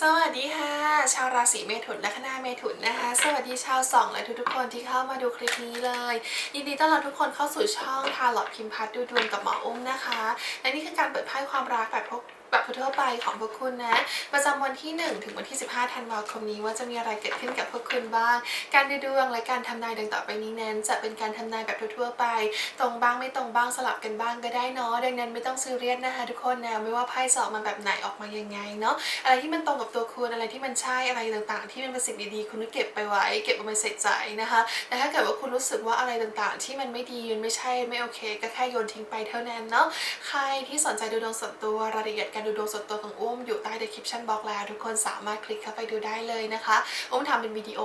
สวัสดีค่ะ ชาวราศีเมถุนและคณะเมถุนนะคะ สวัสดีชาวสองและทุกๆคนที่เข้ามาดูคลิปนี้เลย ยินดีต้อนรับทุกคนเข้าสู่ช่องทาร์ลอตพิมพัฒน์ดูดวงกับหมออุ้มนะคะ และนี่คือการเปิดไพ่ความรักแบบพวก แบบทั่วไปของพวกคุณนะ ประจำวันที่ 1 ถึงวันที่ 15ธันวาคมนี้ว่าจะมีอะไรเกิดขึ้นกับพวกคุณบ้าง การดูดวงและการทำนายดังต่อไปนี้นั้น จะเป็นการทำนายแบบทั่วๆไป ตรงบ้างไม่ตรงบ้างสลับกันบ้างก็ได้เนาะดังนั้นไม่ต้องซีเรียสนะคะทุกคนนะไม่ว่าไพ่จะออกมาแบบไหนออกมายังไงเนาะอะไรที่มันตรงกับตัวคุณอะไรที่มันใช่อะไรต่างๆ ที่มันเป็นสิ่งดีๆ คุณก็เก็บไปไว้ เก็บเอาไปใส่ใจนะคะแต่ถ้าเกิดว่าคุณรู้สึกว่าอะไรต่างๆ ที่มันไม่ดีมันไม่ใช่ไม่โอเค ก็แค่โยนทิ้งไปเท่านั้นเนาะใครที่สนใจดูดวงส่วนตัวรายละเอียดการดูดวงส่วนตัวของอุ้มอยู่ใต้ description box แล้ว ทุกคนสามารถคลิกเข้าไปดูได้เลยนะคะอุ้มทำเป็นวิดีโอ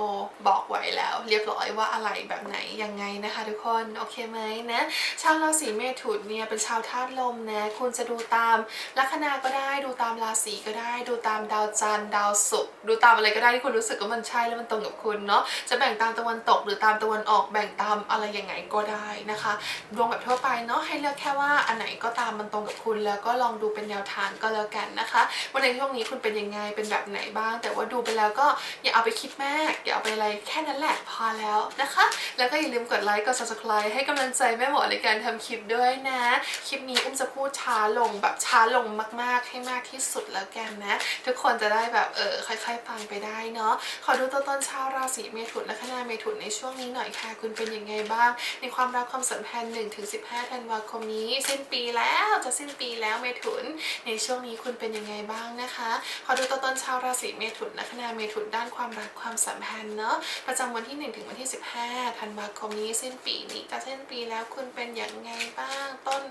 บอกไว้แล้ว เรียบร้อยว่าอะไรแบบไหนยังไงนะคะ ทุกคนโอเคไหมนะชาวราศีเมถุนเนี่ยเป็นชาวธาตุลมนะคุณจะดูตามลัคนาก็ได้ดูตามราศีก็ได้ ดูตามดาวจันทร์ดาวศุกร์ดูตามอะไรก็ได้ที่คุณรู้สึกว่ามันใช่แล้วมันตรงกับคุณเนาะจะแบ่งตามตะวันตกหรือตามตะวันออกแบ่งตามอะไรยังไงก็ได้นะคะดวงแบบทั่วไปเนาะให้เลือกแค่ว่าอันไหนก็ตามมันตรงกับคุณแล้วก็ลองดูเป็นแนวทางก็แล้วกันนะคะว่าในช่วงนี้คุณเป็นยังไงเป็นแบบไหนบ้าง แต่ว่าดูไปแล้วก็อย่าเอาไปคิดมาก อย่าเอาไปอะไรแค่นั้นแหละพอแล้วนะคะ แล้วก็อย่าลืมกดไลค์กด subscribe ให้กำลังใจแม่หมอในการทำคลิปด้วยนะ คลิปนี้อุ้มจะพูดช้าลงแบบช้าลงมากๆ ให้มากที่สุดแล้วกันนะ ทุกคนจะได้แบบเออค่อยๆฟังไปได้เนาะขอดูตัวตนชาวราศีเมถุนและคณะเมถุนในช่วงนี้หน่อยค่ะคุณเป็นยังไงบ้าง ในความรักความสัมพันธ์1ถึง15ธันวาคมนี้สิ้นปีแล้วจะสิ้นปีแล้วเมถุนในช่วงนี้คุณเป็นยังไงบ้างนะคะ ขอดูตัวตนชาวราศีเมถุนและคณะเมถุนด้านความรักความสัมพันธ์เนาะประจำวันที่ 1 ถึงวันที่ 15ธันวาคมนี้สิ้นปีนี้จะสิ้นปีแล้วคุณเป็นอย่างไงบ้าง ต้น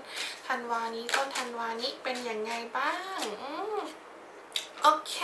ธันวานี้ต้นธันวานี้เป็นอย่างไงบ้างโอเค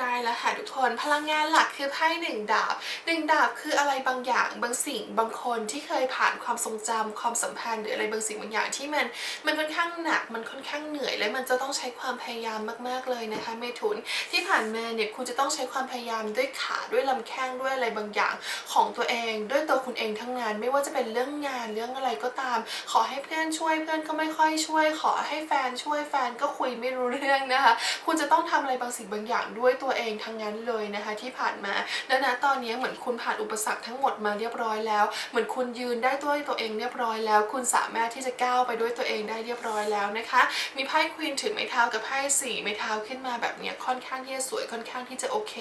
ได้แล้วค่ะทุกคนพลังงานหลักคือไพ่หนึ่งดาบหนึ่งดาบคืออะไรบางอย่างบางสิ่งบางคนที่เคยผ่านความทรงจำความสัมพันธ์หรืออะไรบางสิ่งบางอย่างที่มันมันค่อนข้างหนักมันค่อนข้างเหนื่อย และมันจะต้องใช้ความพยายามมากๆเลยนะคะเมถุนที่ผ่านมาเนี่ยคุณจะต้องใช้ความพยายามด้วยขาด้วยลำแข้งด้วยอะไรบางอย่างของตัวเอง ด้วยตัวคุณเองทั้งงานไม่ว่าจะเป็นเรื่องงานเรื่องอะไรก็ตาม ขอให้เพื่อนช่วยเพื่อนก็ไม่ค่อยช่วย ขอให้แฟนช่วยแฟนก็คุยไม่รู้เรื่องนะคะ คุณจะต้องทำอะไรบางสิ่งบางอย่างด้วยตัวเองทั้งนั้นเลยนะคะที่ผ่านมา และนะตอนนี้เหมือนคุณผ่านอุปสรรคทั้งหมดมาเรียบร้อยแล้ว เหมือนคุณยืนได้ด้วยตัวเองเรียบร้อยแล้ว คุณสามารถที่จะก้าวไปด้วยตัวเองได้เรียบร้อยแล้วนะคะ มีไพ่ควีนถือไม้เท้ากับไพ่สี่ไม้เท้าขึ้นมาแบบนี้ค่อนข้างที่จะสวยค่อนข้างที่จะโอเค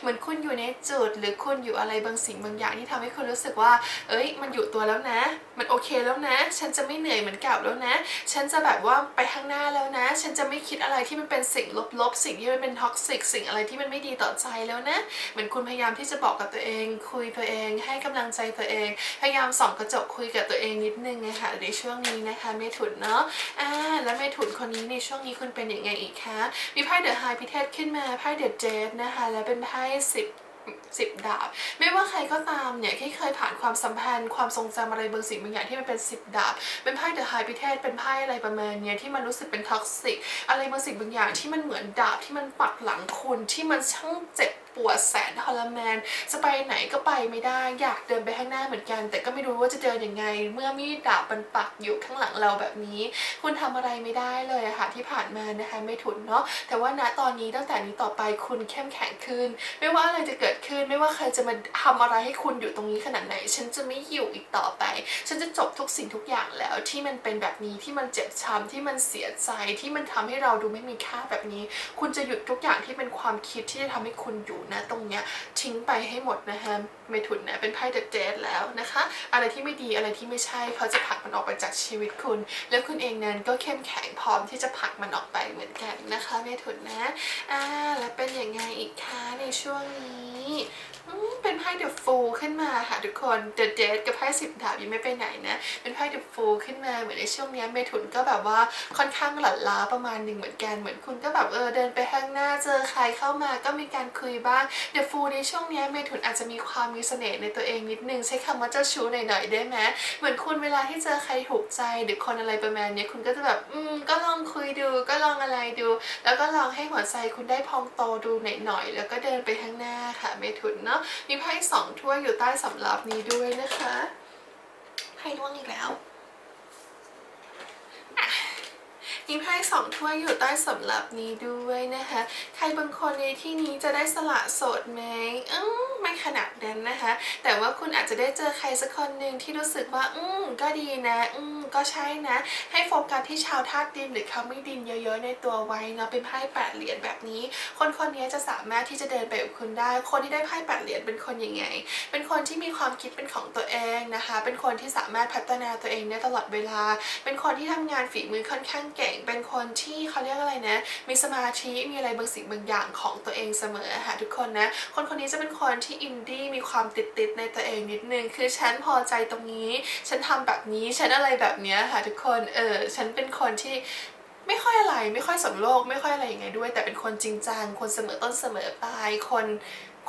เหมือนคุณอยู่ในจุดหรือคุณอยู่อะไรบางสิ่งบางอย่างที่ทำให้คุณรู้สึกว่า เอ้ย มันอยู่ตัวแล้วนะ มันโอเคแล้วนะ ฉันจะไม่เหนื่อยเหมือนเก่าแล้วนะ ฉันจะแบบว่าไปข้างหน้าแล้วนะ ฉันจะไม่คิดอะไรที่มันเป็นสิ่งลบๆ สิ่งที่มันเป็นท็อกซิก สิ่งอะไรที่มันไม่ดีต่อใจแล้วนะ เหมือนคุณพยายามที่จะบอกกับตัวเอง คุยตัวเอง ให้กำลังใจตัวเอง พยายามส่องกระจกคุยกับตัวเองนิดนึงนะคะในช่วงนี้นะคะเมถุนเนาะอ่าแล้วเมถุนคนนี้ในช่วงนี้คุณเป็นยังไงอีกคะมีไพ่เดอะไฮพิเทสขึ้นมาไพ่เดอะเจดนะคะแล้วเป็นไพ่สิบ สิบดาบ ไม่ว่าใครก็ตามเนี่ยที่เคยผ่านความสัมพันธ์ ความทรงจำอะไรบางสิ่งบางอย่างที่มันเป็นสิบดาบ เป็นไพ่เดอะไฮพิเทสเป็นไพ่อะไรประมาณเนี้ยที่มันรู้สึกเป็นท็อกซิกอะไรบางสิ่งบางอย่างที่มันเหมือนดาบที่มันปักหลังคุณที่มันช่างเจ็บ ปวดแสนทรมานจะไปไหนก็ไปไม่ได้อยากเดินไปข้างหน้าเหมือนกัน แต่ก็ไม่รู้ว่าจะเดินยังไง เมื่อมีดดาบมันปักอยู่ข้างหลังเราแบบนี้ คุณทำอะไรไม่ได้เลยอะค่ะที่ผ่านมานะคะไม่ถุนเนาะแต่ว่าณตอนนี้ตั้งแต่นี้ต่อไปคุณเข้มแข็งขึ้น ไม่ว่าอะไรจะเกิดขึ้น ไม่ว่าใครจะมาทำอะไรให้คุณอยู่ตรงนี้ขนาดไหน ฉันจะไม่อยู่อีกต่อไป ฉันจะจบทุกสิ่งทุกอย่างแล้วที่มันเป็นแบบนี้ที่มันเจ็บช้ำที่มันเสียใจที่มันทำให้เราดูไม่มีค่าแบบนี้ คุณจะหยุดทุกอย่างที่เป็นความคิดที่จะทำให้คุณอยู่นะตรงเนี้ยทิ้งไปให้หมดนะคะเมถุนนะเป็นไพ่เดอะเจดแล้วนะคะ อะไรที่ไม่ดีอะไรที่ไม่ใช่เขาจะผลักมันออกไปจากชีวิตคุณ แล้วคุณเองนั้นก็เข้มแข็งพร้อมที่จะผลักมันออกไปเหมือนกันนะคะเมถุนนะอ่าแล้วเป็นยังไงอีกคะในช่วงนี้เป็นไพ่เดอะฟูลขึ้นมาค่ะทุกคนเดอะเดกับไพ่สิบดาบยังไม่ไปไหนนะ เป็นไพ่เดอะฟูลขึ้นมาเหมือนในช่วงเนี้ยเมถุนก็แบบว่าค่อนข้างหลั่นล้าประมาณหนึ่งเหมือนกันเหมือนคุณก็แบบเออเดินไปข้างหน้าเจอใครเข้ามาก็มีการคุยบ้างเดอะฟูในช่วงนี้เมถุนอาจจะมีความมีเสน่ห์ในตัวเองนิดนึงใช้คำว่าเจ้าชู้หน่อยๆได้ไหมเหมือนคุณเวลาที่เจอใครถูกใจหรือคนอะไรประมาณนี้คุณก็จะแบบอืมก็ลองคุยดูก็ลองอะไรดู แล้วก็ลองให้หัวใจคุณได้พองโตดูหน่อยๆแล้วก็เดินไปข้างหน้าค่ะเมถุนเนาะมีไพ่สองถ้วยอยู่ใต้สำรับนี้ด้วยนะคะไพ่ร่วงอีกแล้ว อะมีไพ่สองถ้วยอยู่ใต้สำหรับนี้ด้วยนะคะ ใครบางคนในที่นี้จะได้สละโสดไหมอืม ไม่ขนาดนั้นนะคะ แต่ว่าคุณอาจจะได้เจอใครสักคนหนึ่งที่รู้สึกว่า อืมก็ดีนะ อืมก็ใช่นะ ให้โฟกัสที่ชาวธาตุดินหรือเขาไม่ดินเยอะๆในตัวไว้เนาะเป็นไพ่แปดเหรียญแบบนี้ คนคนนี้จะสามารถที่จะเดินไปกับคุณได้ คนที่ได้ไพ่แปดเหรียญเป็นคนยังไง เป็นคนที่มีความคิดเป็นของตัวเองนะคะ เป็นคนที่สามารถพัฒนาตัวเองได้ตลอดเวลา เป็นคนที่ทำงานฝีมือค่อนข้างเก่ง เป็นคนที่เขาเรียกอะไรนะ มีสมาธิ มีอะไรบางสิ่งบางอย่างของตัวเองเสมอค่ะทุกคนนะ คนคนนี้จะเป็นคนที่อินดี้มีความติดติดๆในตัวเองนิดนึง คือฉันพอใจตรงนี้ ฉันทำแบบนี้ ฉันอะไรแบบเนี้ยค่ะทุกคน เออ ฉันเป็นคนที่ไม่ค่อยอะไร ไม่ค่อยสนโลก ไม่ค่อยอะไรยังไงด้วย แต่เป็นคนจริงจัง คนเสมอต้นเสมอปลาย คน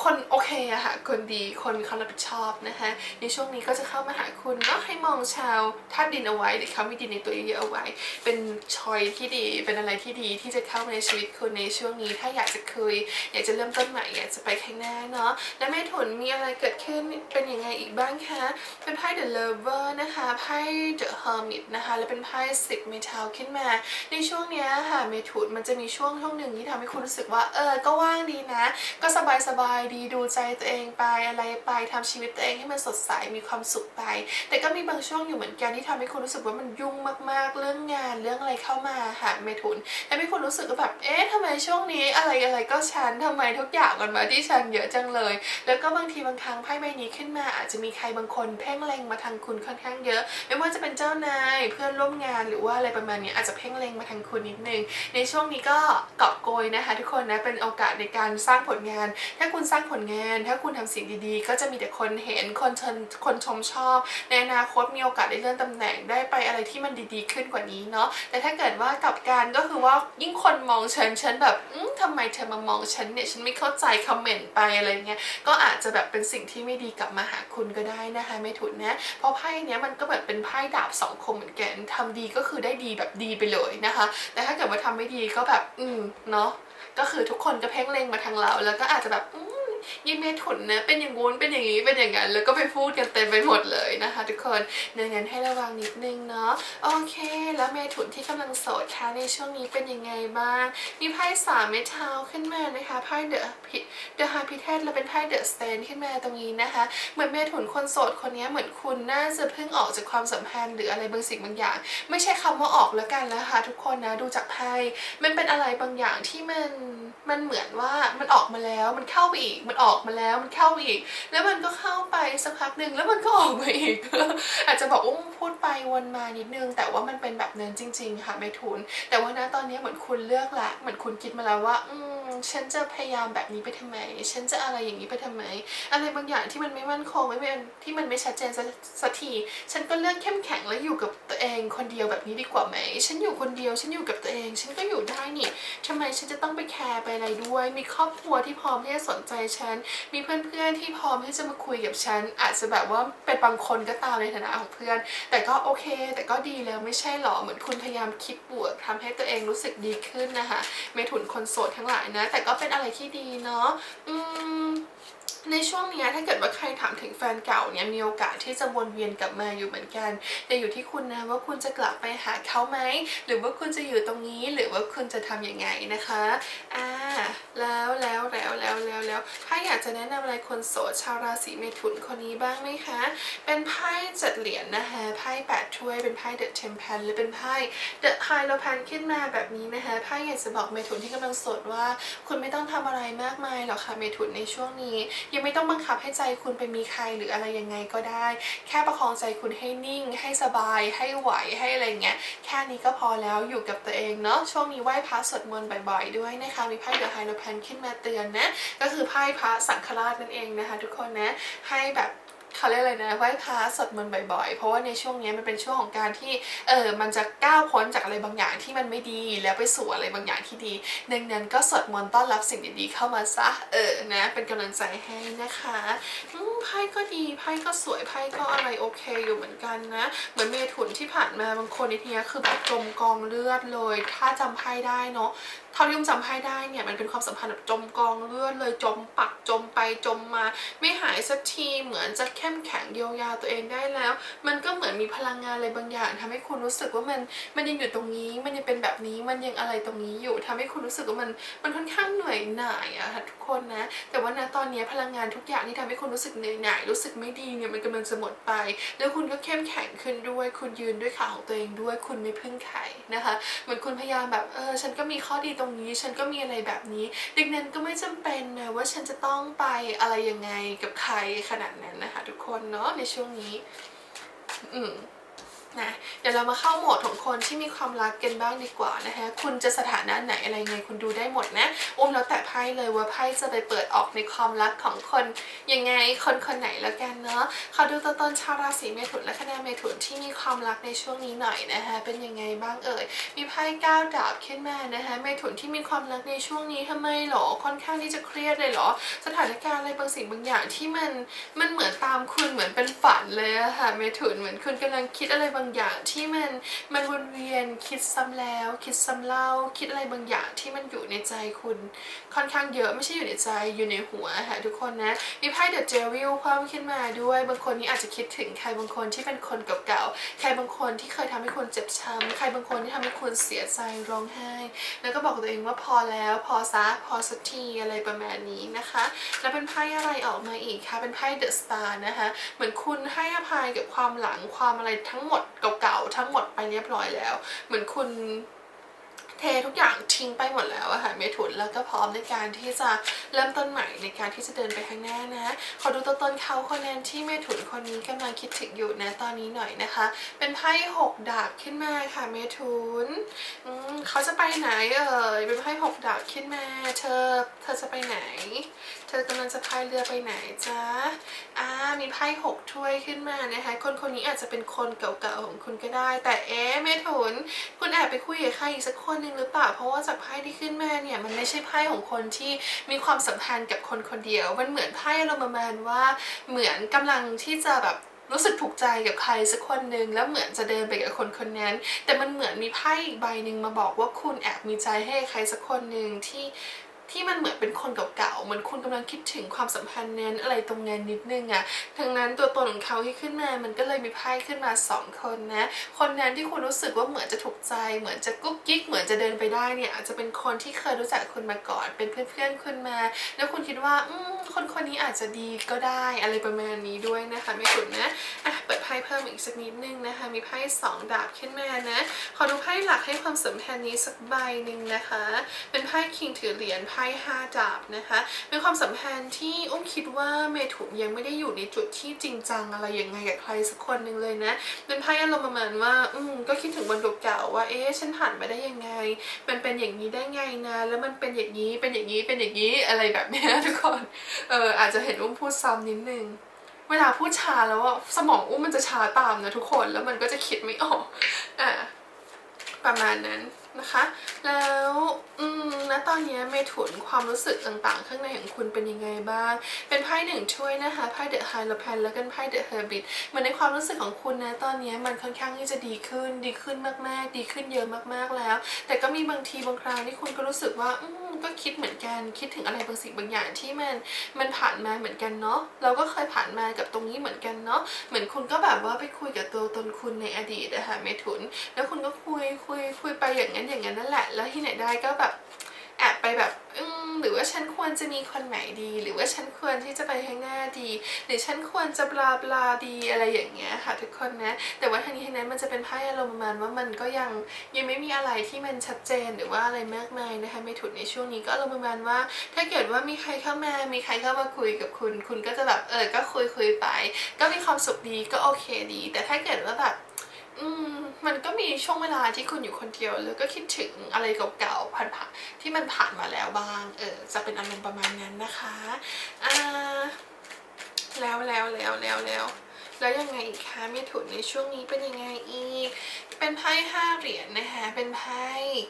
คนโอเคอะค่ะคนดีคนมีความรับผิดชอบนะคะในช่วงนี้ก็จะเข้ามาหาคุณก็ให้มองชาวธาตุดินเอาไว้หรือเขามีดินในตัวเยอะๆเอาไว้ เป็นชอยที่ดีเป็นอะไรที่ดีที่จะเข้ามาในชีวิตคุณในช่วงนี้ ถ้าอยากจะคุย อยากจะเริ่มต้นใหม่อยากจะไปข้างหน้าเนาะแล้วเมถุนมีอะไรเกิดขึ้นเป็นยังไงอีกบ้างคะเป็นไพ่ The Lover นะคะไพ่ The Hermit นะคะและเป็นไพ่สิบเมทัลขึ้นมา ในช่วงนี้ค่ะเมถุนมันจะมีช่วงช่วงหนึ่งที่ทำให้คุณรู้สึกว่าเออก็ว่างดีนะ ก็สบายสบายๆดีดูใจตัวเองไปอะไรไปทำชีวิตตัวเองให้มันสดใสมีความสุขไป แต่ก็มีบางช่วงอยู่เหมือนกันที่ทำให้คุณรู้สึกว่ามันยุ่งมากๆ เรื่องงานเรื่องอะไรเข้ามาค่ะเมถุนทำให้คุณรู้สึกว่าแบบเอ๊ะทำไมช่วงนี้อะไรอะไรก็ฉันทำไมทุกอย่างมันมาที่ฉันเยอะจังเลย แล้วก็บางทีบางครั้งไพ่ใบนี้ขึ้นมาอาจจะมีใครบางคนเพ่งเล็งมาทางคุณค่อนข้างเยอะ ไม่ว่าจะเป็นเจ้านายเพื่อนร่วมงานหรือว่าอะไรประมาณนี้อาจจะเพ่งเล็งมาทางคุณนิดนึงในช่วงนี้ก็เกอบโกยนะคะ ทุกคนนะเป็นโอกาสในการสร้างผลงาน ถ้าคุณสร้างผลงาน ถ้าคุณทำสิ่งดีๆ ก็จะมีแต่คนเห็นคนชมคนชมชอบ ในอนาคตมีโอกาสได้เลื่อนตำแหน่งได้ไปอะไรที่มันดีๆ ขึ้นกว่านี้เนาะแต่ถ้าเกิดว่ากับการก็คือว่ายิ่งคนมองฉันฉันแบบอืมทำไมเธอมามองฉันเนี่ยฉันไม่เข้าใจคอมเมนต์ไปอะไรเงี้ยก็อาจจะแบบเป็นสิ่งที่ไม่ดีกลับมาหาคุณก็ได้นะคะไม่ถุนนะ เพราะไพ่เนี้ยมันก็แบบเป็นไพ่ดาบสองคมเหมือนกันทำดีก็คือได้ดีแบบดีไปเลยนะคะ แต่ถ้าเกิดว่าทำไม่ดีก็แบบ อืมเนาะก็คือทุกคนก็เพ่งเล็งมาทางเรา แล้วก็อาจจะแบบอืม ยิ่งเมถุนนะเป็นอย่างงู้นเป็นอย่างนี้เป็นอย่างนั้นแล้วก็ไปพูดกันเต็มไปหมดเลยนะคะ ทุกคนดังนั้นให้ระวังนิดนึงเนาะโอเค แล้วเมถุนที่กำลังโสดคะในช่วงนี้เป็นยังไงบ้าง มีไพ่สามเมทัลขึ้นมานะคะไพ่เดอะเดอะฮาพิเทสแล้วเป็นไพ่เดอะสเตนขึ้นมาตรงนี้นะคะ เหมือนเมถุนคนโสดคนนี้เหมือนคุณน่าจะเพิ่งออกจากความสัมพันธ์หรืออะไรบางสิ่งบางอย่าง ไม่ใช่คำว่าออกแล้วกันนะคะทุกคนนะดูจากไพ่มันเป็นอะไรบางอย่างที่มัน มันเหมือนว่ามันออกมาแล้วมันเข้าไปอีก มันออกมาแล้วมันเข้าไปอีก แล้วมันก็เข้าไปสักพักหนึ่งแล้วมันก็ออกมาอีก อาจจะบอกว่าพูดไปวนมานิดนึง แต่ว่ามันเป็นแบบเนั้นจริง ๆ ค่ะเมทุน แต่ว่านะตอนนี้เหมือนคุณเลือกละเหมือนคุณคิดมาแล้วว่า อืมฉันจะพยายามแบบนี้ไปทำไม ฉันจะอะไรอย่างนี้ไปทำไม อะไรบางอย่างที่มันไม่มั่นคงไม่เป็นที่มันไม่ชัดเจนสักทีฉันก็เลือกเข้มแข็งและอยู่กับตัวเองคนเดียวแบบนี้ดีกว่าไหม ฉันอยู่คนเดียว ฉันอยู่กับตัวเอง ฉันก็อยู่ได้นี่ทำไมฉันจะต้องไปแคร์ไปอะไรด้วย มีครอบครัวที่พร้อมที่จะสนใจฉัน มีเพื่อนๆที่พร้อมที่จะมาคุยกับฉัน อาจจะแบบว่าเป็นบางคนก็ตามในฐานะของเพื่อน แต่ก็โอเค แต่ก็ดีแล้วไม่ใช่หรอ เหมือนคุณพยายามคิดบวกทำให้ตัวเองรู้สึกดีขึ้นนะคะเมถุนคนโสดทั้งหลายนะ แต่ก็เป็นอะไรที่ดีเนาะ อืมใน ช่วงเนี้ยถ้าเกิดว่าใครถามถึงแฟนเก่าเนี่ยมีโอกาสที่จะวนเวียนกลับมาอยู่เหมือนกัน แต่อยู่ที่คุณนะว่าคุณจะกลับไปหาเขาไหมหรือว่าคุณจะอยู่ตรงนี้หรือว่าคุณจะทำยังไงนะคะอ่าแล้วแล้วแล้วแล้วแล้วแล้วถ้าอยากจะแนะนำอะไรคนโสดชาวราศีเมถุนคนนี้บ้างไหมคะ เป็นไพ่จัดเหรียญนะคะไพ่แปดถ้วยเป็นไพ่เดอะเทมเพลหรือเป็นไพ่เดอะไฮโลพันขึ้นมาแบบนี้นะคะไพ่อยากจะบอกเมถุนที่กำลังโสดว่า คุณไม่ต้องทำอะไรมากมายหรอกค่ะเมถุนในช่วงนี้ยังไม่ต้องบังคับให้ใจคุณไปมีใครหรืออะไรยังไงก็ได้ แค่ประคองใจคุณให้นิ่ง ให้สบาย ให้ไหวให้อะไรเงี้ยแค่นี้ก็พอแล้วอยู่กับตัวเองเนาะช่วงนี้ไหว้พระสวดมนต์บ่อยๆ ด้วยนะคะมีไพ่เดือดไฮโลแพนขึ้นมาเตือนนะก็คือไพ่พระสังฆราชนั่นเองนะคะ ทุกคนนะให้แบบ เขาเรียกอะไรนะไหว้พระสวดมนต์บ่อยๆ เพราะว่าในช่วงนี้มันเป็นช่วงของการที่เออมันจะก้าวพ้นจากอะไรบางอย่างที่มันไม่ดีแล้วไปสู่อะไรบางอย่างที่ดีดังนั้นก็สวดมนต์ต้อนรับสิ่งดีๆเข้ามาซะเออนะเป็นกำลังใจให้นะคะอืมไพ่ก็ดีไพ่ก็สวยไพ่ก็อะไรโอเคอยู่เหมือนกันนะเหมือนเมถุนที่ผ่านมาบางคนในทีนี้คือแบบจมกองเลือดเลย ถ้าจำไพ่ได้เนาะ เท่าที่อุ้มจำให้ได้เนี่ยมันเป็นความสัมพันธ์แบบจมกองเลือดเลยจมปักจมไปจมมา ไม่หายสักทีเหมือนจะเข้มแข็งเยียวยาตัวเองได้แล้ว มันก็เหมือนมีพลังงานอะไรบางอย่างทำให้คุณรู้สึกว่ามันมันยังอยู่ตรงนี้ มันยังเป็นแบบนี้มันยังอะไรตรงนี้อยู่ทำให้คุณรู้สึกว่ามันมันค่อนข้างเหนื่อยหน่ายอะค่ะทุกคนนะ แต่ว่าณตอนนี้พลังงานทุกอย่างที่ทำให้คุณรู้สึกเหนื่อยหน่ายรู้สึกไม่ดีเนี่ยมันกำลังจะหมดไป แล้วคุณก็เข้มแข็งขึ้นด้วย คุณยืนด้วยขาของตัวเองด้วย คุณไม่พึ่งใครนะคะเหมือนคุณพยายามแบบเออฉันก็มีข้อดีตรงนี้ ฉันก็มีอะไรแบบนี้ ดังนั้นก็ไม่จำเป็นนะว่าฉันจะต้องไปอะไรยังไงกับใครขนาดนั้นนะคะทุกคนเนาะในช่วงนี้ อืม นะเดี๋ยวเรามาเข้าโหมดของคนที่มีความรักกันบ้างดีกว่านะคะคุณจะสถานะไหนอะไรไงคุณดูได้หมดนะอุ้มแล้วแต่ไพ่เลยว่าไพ่จะไปเปิดออกในความรักของคนยังไงคนคนไหนแล้วกันเนาะขอดูตัวตนชาวราศีเมถุนและคณะเมถุนที่มีความรักในช่วงนี้หน่อยนะคะเป็นยังไงบ้างเอ่ยมีไพ่ก้าวดาบขึ้นมานะคะเมถุนที่มีความรักในช่วงนี้ทำไมหรอค่อนข้างที่จะเครียดเลยเหรอ สถานการณ์อะไรบางสิ่งบางอย่างที่มันมันเหมือนตามคุณเหมือนเป็นฝันเลยอะค่ะเมถุนเหมือนคุณกำลังคิดอะไรบางางอย่างที่มันมันวนเวียนคิดซ้ำแล้ว คิดซ้ำเล่า คิดอะไรบางอย่างที่มันอยู่ในใจคุณค่อนข้างเยอะไม่ใช่อยู่ในใจอยู่ในหัวค่ะทุกคนนะมีไพ่เดอะเจวิลเพิ่มขึ้นมาด้วย บางคนนี้อาจจะคิดถึงใครบางคนที่เป็นคนเก่าๆใครบางคนที่เคยทำให้คุณเจ็บช้ำใครบางคนที่ทำให้คุณเสียใจร้องไห้ แล้วก็บอกตัวเองว่าพอแล้วพอซะพอสักทีอะไรประมาณนี้นะคะ แล้วเป็นไพ่อะไรออกมาอีกคะเป็นไพ่เดอะสตาร์นะคะเหมือนคุณให้อภัยกับความหลังความอะไรทั้งหมด เก่าๆทั้งหมดไปเรียบร้อยแล้ว เหมือนคุณ เททุกอย่างทิ้งไปหมดแล้วอะค่ะเมถุนแล้วก็พร้อมในการที่จะเริ่มต้นใหม่ในการที่จะเดินไปข้างหน้านะขอดูตัวตนเขาคนนั้นที่เมถุนคนนี้กำลังคิดถึงอยู่นะตอนนี้หน่อยนะคะ เป็นไพ่หกดาบขึ้นมาค่ะเมถุนอืมเขาจะไปไหนเอ่ยเป็นไพ่หกดาบขึ้นมาเธอเธอจะไปไหน เธอกำลังจะพายเรือไปไหนจ๊ะอ่ามีไพ่หกถ้วยขึ้นมานะคะคนคนนี้อาจจะเป็นคนเก่าๆของคุณก็ได้ แต่เอ๊เมถุนคุณแอบไปคุยกับใครอีกสักคนหนึ่งหรือเปล่า เพราะว่าจากไพ่ที่ขึ้นมาเนี่ยมันไม่ใช่ไพ่ของคนที่มีความสัมพันธ์กับคนคนเดียว มันเหมือนไพ่เราประมาณว่าเหมือนกำลังที่จะแบบรู้สึกถูกใจกับใครสักคนหนึ่งแล้วเหมือนจะเดินไปกับคนคนนั้น แต่มันเหมือนมีไพ่อีกใบหนึ่งมาบอกว่าคุณแอบมีใจให้ใครสักคนหนึ่งที่ ที่มันเหมือนเป็นคนเก่าๆเหมือนคุณกำลังคิดถึงความสัมพันธ์นั้นอะไรตรงนั้นนิดนึงอะทั้งนั้นตัวตนของเขาที่ขึ้นมา มันก็เลยมีไพ่ขึ้นมาสองคนนะ คนนั้นที่คุณรู้สึกว่าเหมือนจะถูกใจ เหมือนจะกุ๊กกิ๊ก เหมือนจะเดินไปได้เนี่ยอาจจะเป็นคนที่เคยรู้จักคุณมาก่อน เป็นเพื่อนๆคุณมา แล้วคุณคิดว่าอืมคนคนนี้อาจจะดีก็ได้อะไรประมาณนี้ด้วยนะคะไม่ถูกนะอะเปิดไพ่เพิ่มอีกสักนิดนึงนะคะ มีไพ่สองดาบขึ้นมานะ ขอดูไพ่หลักให้ความสัมพันธ์นี้สักใบหนึ่งนะคะ เป็นไพ่คิงถือเหรียญไไพ่ห้าดาบนะคะเป็นความสัมพันธ์ที่อุ้มคิดว่าเมถุนยังไม่ได้อยู่ในจุดที่จริงจังอะไรยังไงกับใครสักคนหนึ่งเลยนะเป็นไพ่อารมณ์ประมาณว่า อืมก็คิดถึงวันเก่าๆว่าเอ๊ะฉันผ่านมาได้ยังไง มันเป็นอย่างนี้ได้ไงนะแล้วมันเป็นอย่างนี้เป็นอย่างนี้เป็นอย่างนี้อะไรแบบนี้ทุกคนเอออาจจะเห็นอุ้มพูดซ้ำนิดนึงเวลาพูดชาแล้วอะสมองอุ้มมันจะชาตามนะทุกคนแล้วมันก็จะคิดไม่ออกอะประมาณนั้น นะคะ แล้วอืมณตอนนี้เมถุนความรู้สึกต่างๆ ข้างในของคุณเป็นยังไงบ้าง เป็นไพ่หนึ่งช่วยนะคะไพ่เดอะไฮโลแพนแล้วก็ไพ่เดอะเฮอร์บิทมันในความรู้สึกของคุณนะตอนนี้มันค่อนข้างที่จะดีขึ้น ดีขึ้นมากๆ ดีขึ้นเยอะมากๆแล้ว แต่ก็มีบางทีบางครั้งที่คุณก็รู้สึกว่าอืมก็คิดเหมือนกันคิดถึงอะไรบางสิ่งบางอย่างที่มันมันผ่านมาเหมือนกันเนาะเราก็เคยผ่านมากับตรงนี้เหมือนกันเนาะเหมือนคุณก็แบบว่าไปคุยกับตัวตนคุณในอดีตอะคะเมถุน แล้วคุณก็คุยคุยคุยไปอย่างนั้นอย่างนั้นนั่นแหละ แล้วที่ไหนได้ก็แบบแอบไปแบบอืมหรือว่าฉันควรจะมีคนใหม่ดี หรือว่าฉันควรที่จะไปข้างหน้าดี หรือฉันควรจะบลาบลาดีอะไรอย่างเงี้ยค่ะทุกคนนะ แต่ว่าทั้งนี้ทั้งนั้นมันจะเป็นไพ่อารมณ์ประมาณว่ามันก็ยังยังไม่มีอะไรที่มันชัดเจนหรือว่าอะไรมากมายนะคะไม่ถุนในช่วงนี้ก็อารมณ์ประมาณว่า ถ้าเกิดว่ามีใครเข้ามา มีใครเข้ามาคุยกับคุณ คุณก็จะแบบเออก็คุยคุยไป ก็มีความสุขดีก็โอเคดี แต่ถ้าเกิดว่าแบบ อืมมันก็มีช่วงเวลาที่คุณอยู่คนเดียวแล้วก็คิดถึงอะไรเก่าๆผ่านๆที่มันผ่านมาแล้วบ้าง เออจะเป็นอารมณ์ประมาณนั้นนะคะอ่าแล้วแล้วแล้วแล้วแล้ว แล้วยังไงอีกคะเมถุนในช่วงนี้เป็นยังไงอีก เป็นไพ่ห้าเหรียญนะคะเป็นไพ่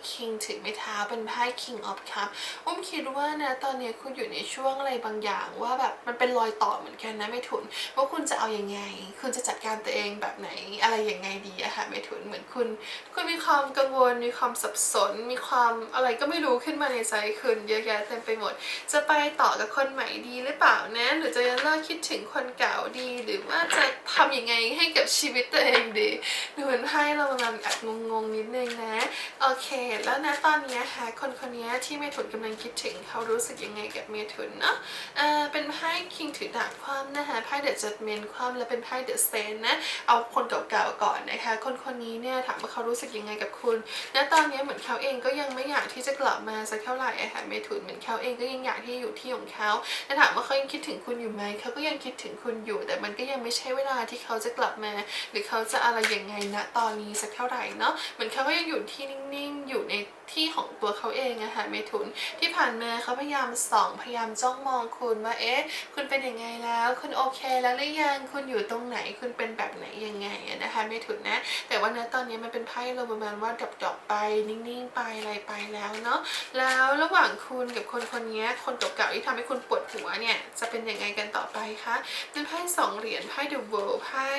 king ถือไม้เท้าเป็นไพ่ king of cup อุ้มคิดว่านะตอนนี้คุณอยู่ในช่วงอะไรบางอย่าง ว่าแบบมันเป็นรอยต่อเหมือนกันนะเมถุน ว่าคุณจะเอาอยัางไง คุณจะจัดการตัวเองแบบไหนอะไรยังไงดีอะค่ะเมถุนเหมือนคุณคุณมีความกังวลมีความสับสน มีความอะไรก็ไม่รู้ขึ้นมาในใจคุณเยอะแยะเต็มไปหมด จะไปต่อกับคนใหม่ดีหรือเปล่านะหรือจะยังเลิกคิดถึงคนเก่าดีหรือว่าจะทำยังไงให้กับชีวิตตัวเองดีดูเหมือนไพ่เรากำลังแอบงงๆนิดนึงนะ โอเค แล้วนะตอนนี้ค่ะคนคนนี้ที่เมถุนกำลังคิดถึงเขารู้สึกยังไงกับเมถุนเนาะอ่าเป็นไพ่คิงถือดาบความนะคะไพ่เดอะจัดเมนความและเป็นไพ่เดอะเซนนะเอาคนเก่าๆก่อนนะคะ คนคนนี้เนี่ยถามว่าเขารู้สึกยังไงกับคุณณตอนนี้เหมือนเขาเองก็ยังไม่อยากที่จะกลับมาสักเท่าไหร่อะค่ะเมถุนเหมือนเขาเองก็ยังอยากที่อยู่ที่ของเขาแต่ถามว่าเขายังคิดถึงคุณอยู่ไหมเขาก็ยังคิดถึงคุณอยู่แต่มันก็ยังไม่ใช่เวลาที่เขาจะกลับมา หรือเขาจะอะไรยังไงณตอนนี้สักเท่าไหร่เนาะเหมือนเขาก็ยังอยู่ที่นิ่งๆ อยู่ในที่ของตัวเขาเองอะค่ะเมถุนที่ผ่านมาเขาพยายามส่องพยายามจ้องมองคุณว่าเอ๊ะคุณเป็นยังไงแล้ว คุณโอเคแล้วหรือยังคุณอยู่ตรงไหนคุณเป็นแบบไหนยังไงนะคะเมถุนนะ แต่ว่าณตอนนี้มันเป็นไพ่เราประมาณว่าดรอปๆไปนิ่งๆไปอะไรไปแล้วเนาะแล้วระหว่างคุณกับคนคนนี้คนเก่าๆที่ทำให้คุณปวดหัวเนี่ยจะเป็นยังไงกันต่อไปคะเป็นไพ่สองเหรียญไพ่เดอะ The World ไพ่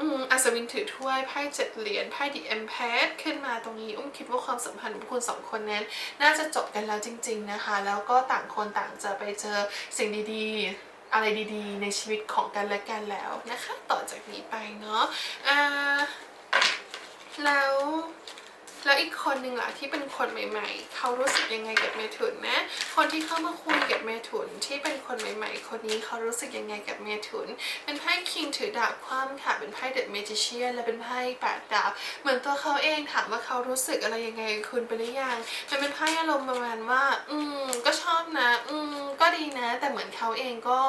อืมอัศวินถือถ้วยไพ่เจ็ดเหรียญไพ่ดิเอ็มแพสขึ้นมาตรงนี้อุ้มคิดว่าความสัมพันธ์ของคุณสองคนนั้น น่าจะจบกันแล้วจริง ๆนะคะ แล้วก็ต่างคนต่างจะไปเจอสิ่งดีๆ อะไรดีๆ ในชีวิตของกันและกันแล้วนะคะ ต่อจากนี้ไปเนาะอ่าแล้ว แล้วอีกคนหนึ่งล่ะที่เป็นคนใหม่ ๆ เขารู้สึกยังไงกับเมทุนนะ คนที่เข้ามาคุยกับเมทุนที่เป็นคนใหม่ ๆ คนนี้เขารู้สึกยังไงกับเมทุน เป็นไพ่คิงถือดาบคว่ำค่ะ เป็นไพ่เดอะเมจิเชียนและเป็นไพ่แปดดาบ เหมือนตัวเขาเองถามว่าเขารู้สึกอะไรยังไงกับคุณไปหรือยัง มันเป็นไพ่อารมณ์ประมาณว่า อืม ก็ มก็ดีนะ แต่เหมือนเขาเองก็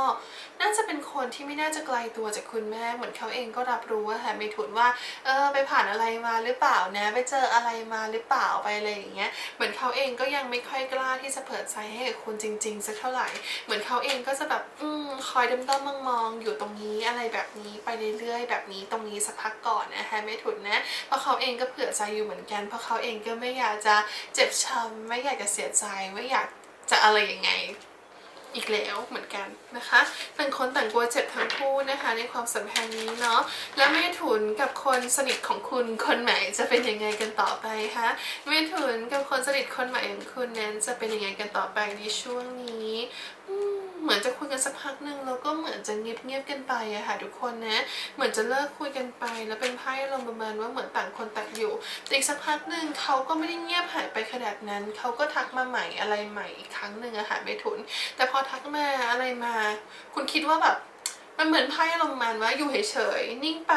น่าจะเป็นคนที่ไม่น่าจะไกลตัวจากคุณแม่ เหมือนเขาเองก็รับรู้ว่าค่ะเมถุนว่าเออไปผ่านอะไรมาหรือเปล่านะ ไปเจออะไรมาหรือเปล่าไปอะไรอย่างเงี้ย เหมือนเขาเองก็ยังไม่ค่อยกล้าที่จะเปิดใจให้กับคุณจริงๆสักเท่าไหร่ เหมือนเขาเองก็จะแบบอืมคอยด้อมๆมองๆอยู่ตรงนี้อะไรแบบนี้ไปเรื่อยๆแบบนี้ตรงนี้สักพักก่อนนะคะเมถุนนะเพราะเขาเองก็เผื่อใจอยู่เหมือนกัน เพราะเขาเองก็ไม่อยากจะเจ็บช้ำไม่อยากจะเสียใจไม่อยากจะอะไรยังไง อีกแล้วเหมือนกันนะคะต่างคนต่างกลัวเจ็บทั้งคู่นะคะ ในความสัมพันธ์นี้เนาะแล้วเมถุนกับคนสนิทของคุณคนใหม่จะเป็นยังไงกันต่อไปคะเมถุนกับคนสนิทคนใหม่ของคุณนั้นจะเป็นยังไงกันต่อไปในช่วงนี้อื เหมือนจะคุยกันสักพักหนึ่งแล้วก็เหมือนจะเงียบๆกันไปอะค่ะทุกคนนะ เหมือนจะเลิกคุยกันไป แล้วเป็นไพ่ลมประมาณว่าเหมือนต่างคนต่างอยู่แต่อีกสักพักหนึ่งเขาก็ไม่ได้เงียบหายไปขนาดนั้น เขาก็ทักมาใหม่อะไรใหม่อีกครั้งหนึ่งอะค่ะเมถุน แต่พอทักมาอะไรมา คุณคิดว่าแบบมันเหมือนไพ่ลมณ์ประมาณว่าอยู่เฉยๆนิ่งไป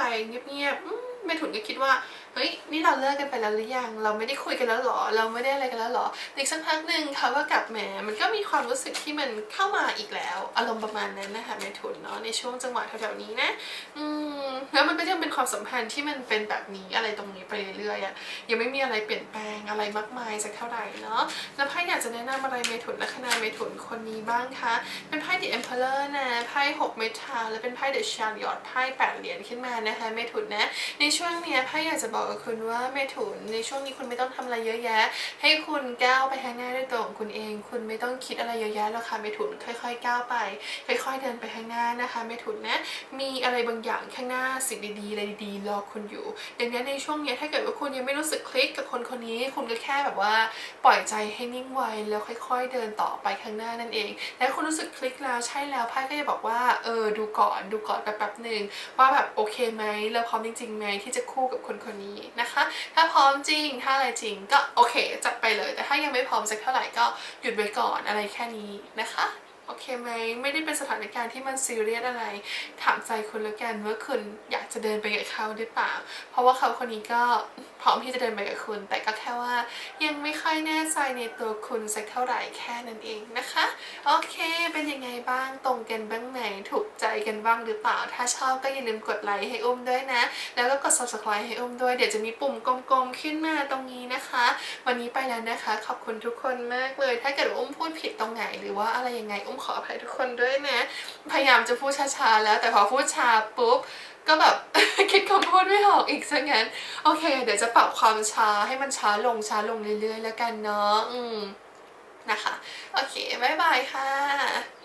เงียบๆอืมเมถุนก็คิดว่า เฮ้ยนี่เราเลิกกันไปแล้วหรือยัง เราไม่ได้คุยกันแล้วหรอ เราไม่ได้อะไรกันแล้วหรอแต่อีกสักพักหนึ่งเขาก็กลับมามันก็มีความรู้สึกที่มันเข้ามาอีกแล้ว อารมณ์ประมาณนั้นนะคะเมถุนเนาะในช่วงจังหวะแถวๆนี้นะ อืมแล้วมันก็ยังเป็นความสัมพันธ์ที่มันเป็นแบบนี้อะไรตรงนี้ไปเรื่อยๆอะยังไม่มีอะไรเปลี่ยนแปลงอะไรมากมายสักเท่าไหร่เนาะแล้วไพ่อยากจะแนะนำอะไรเมถุนและคณะเมถุนคนนี้บ้างคะเป็นไพ่ The Emperor นะไพ่หกเมทาและเป็นไพ่ The Chariot ไพ่แปดเหรียญขึ้นมานะคะเมถุนนะในช่วงเนี้ยไพ่อยากจะบอกกับคุณว่าเมถุนในช่วงนี้คุณไม่ต้องทำอะไรเยอะแยะ ให้คุณก้าวไปข้างหน้าด้วยตัวของคุณเอง คุณไม่ต้องคิดอะไรเยอะแยะหรอกค่ะเมถุนค่อย ๆ ก้าวไป ค่อย ๆ เดินไปข้างหน้านะคะเมถุนนะมีอะไรบางอย่างข้างหน้าสิ่งดีๆอะไรดีๆรอคุณอยู่ ดังนั้นในช่วงนี้ถ้าเกิดว่าคุณยังไม่รู้สึกคลิกกับคนคนนี้ คุณก็แค่แบบว่าปล่อยใจให้นิ่งไว้แล้วค่อย ๆ เดินต่อไปข้างหน้านั่นเองและคุณรู้สึกคลิกแล้วใช่แล้วไพ่ก็จะบอกว่าเออดูก่อนดูก่อนแป๊บๆหนึ่งว่าแบบโอเคไหมแล้วพร้อมจริงๆไหมที่จะคู่กับคนคนนี้นะคะ ถ้าพร้อมจริงถ้าอะไรจริงก็โอเคจัดไปเลย แต่ถ้ายังไม่พร้อมสักเท่าไหร่ก็หยุดไว้ก่อนอะไรแค่นี้นะคะ อเคไหมไม่ได้เป็นสถานการณ์ที่มันซีเรียสอะไร ถามใจคุณแล้วกันว่าคุณอยากจะเดินไปกับเขาหรือเปล่า เพราะว่าเขาคนนี้ก็พร้อมที่จะเดินไปกับคุณ แต่ก็แค่ว่ายังไม่ค่อยแน่ใจในตัวคุณสักเท่าไหร่แค่นั้นเองนะคะ โอเค เป็นยังไงบ้างตรงกันบ้างไหมถูกใจกันบ้างหรือเปล่า ถ้าชอบก็อย่าลืมกดไลค์ให้อุ้มด้วยนะ แล้วก็กด subscribe ให้อุ้มด้วยเดี๋ยวจะมีปุ่มกลมๆขึ้นมาตรงนี้นะคะ วันนี้ไปแล้วนะคะ ขอบคุณทุกคนมากเลย ถ้าเกิดอุ้มพูดผิดตรงไหนหรือว่าอะไรยังไงอุ้มขออภัยทุกคนด้วยนะ พยายามจะพูดช้าๆแล้ว แต่พอพูดช้าปุ๊บก็แบบ คิดคำพูดไม่ออกอีกซะงั้น โอเค เดี๋ยวจะปรับความช้าให้มันช้าลงช้าลงเรื่อยๆแล้วกันเนาะอืมนะคะ โอเค บ๊ายบายค่ะ